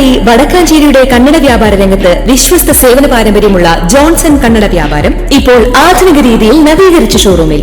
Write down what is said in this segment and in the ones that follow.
വർഷങ്ങളായി വടക്കാഞ്ചേരിയുടെ കന്നഡ വ്യാപാര രംഗത്ത് വിശ്വസ്ത സേവന പാരമ്പര്യമുള്ള ജോൺസൺ കന്നഡ വ്യാപാരം ഇപ്പോൾ ആധുനിക രീതിയിൽ നവീകരിച്ച ഷോറൂമിൽ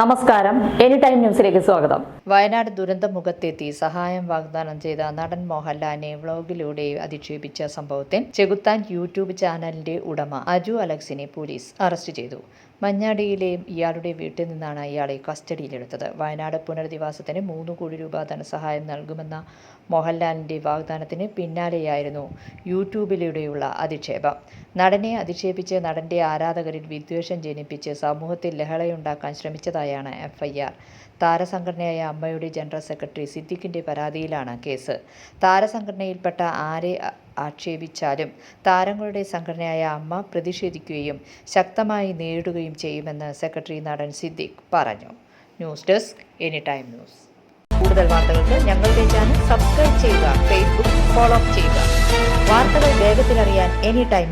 നമസ്കാരം. എനി ടൈം ന്യൂസിലേക്ക് സ്വാഗതം. വയനാട് ദുരന്തമുഖത്തെത്തി സഹായം വാഗ്ദാനം ചെയ്ത നടൻ മോഹൻലാലിനെ വ്ളോഗിലൂടെ അധിക്ഷേപിച്ച സംഭവത്തിൽ ചെകുത്താൻ യൂട്യൂബ് ചാനലിന്റെ ഉടമ അജു അലക്സിനെ പോലീസ് അറസ്റ്റ് ചെയ്തു. മഞ്ഞാടിയിലെ ഇയാളുടെ വീട്ടിൽ നിന്നാണ് ഇയാളെ കസ്റ്റഡിയിലെടുത്തത്. വയനാട് പുനരധിവാസത്തിന് മൂന്ന് കോടി രൂപ ധനസഹായം നൽകുമെന്ന മോഹൻലാലിന്റെ വാഗ്ദാനത്തിന് പിന്നാലെയായിരുന്നു യൂട്യൂബിലൂടെയുള്ള അധിക്ഷേപം. നടനെ അധിക്ഷേപിച്ച് നടന്റെ ആരാധകരിൽ വിദ്വേഷം ജനിപ്പിച്ച് സമൂഹത്തിൽ ലഹളയുണ്ടാക്കാൻ ശ്രമിച്ചതായാണ് എഫ്ഐആർ. താരസംഘടനയായ അമ്മയുടെ ജനറൽ സെക്രട്ടറി സിദ്ദിഖിന്റെ പരാതിയിലാണ് കേസ്. താരസംഘടനയിൽപ്പെട്ട ആരെ ആക്ഷേപിച്ചാലും താരങ്ങളുടെ സംഘടനയായ അമ്മ പ്രതിഷേധിക്കുകയും ശക്തമായി നേരിടുകയും ചെയ്യുമെന്ന് സെക്രട്ടറി നടൻ സിദ്ദിഖ് പറഞ്ഞു. News desk any time news. കൂടുതൽ വാർത്തകൾക്ക് ഞങ്ങളുടെ ചാനൽ സബ്സ്ക്രൈബ് ചെയ്യുക ഫേസ്ബുക്ക് ഫോളോ അപ്പ് ചെയ്യുക. വാർത്തകൾ വേഗത്തിലറിയാൻ എനി ടൈം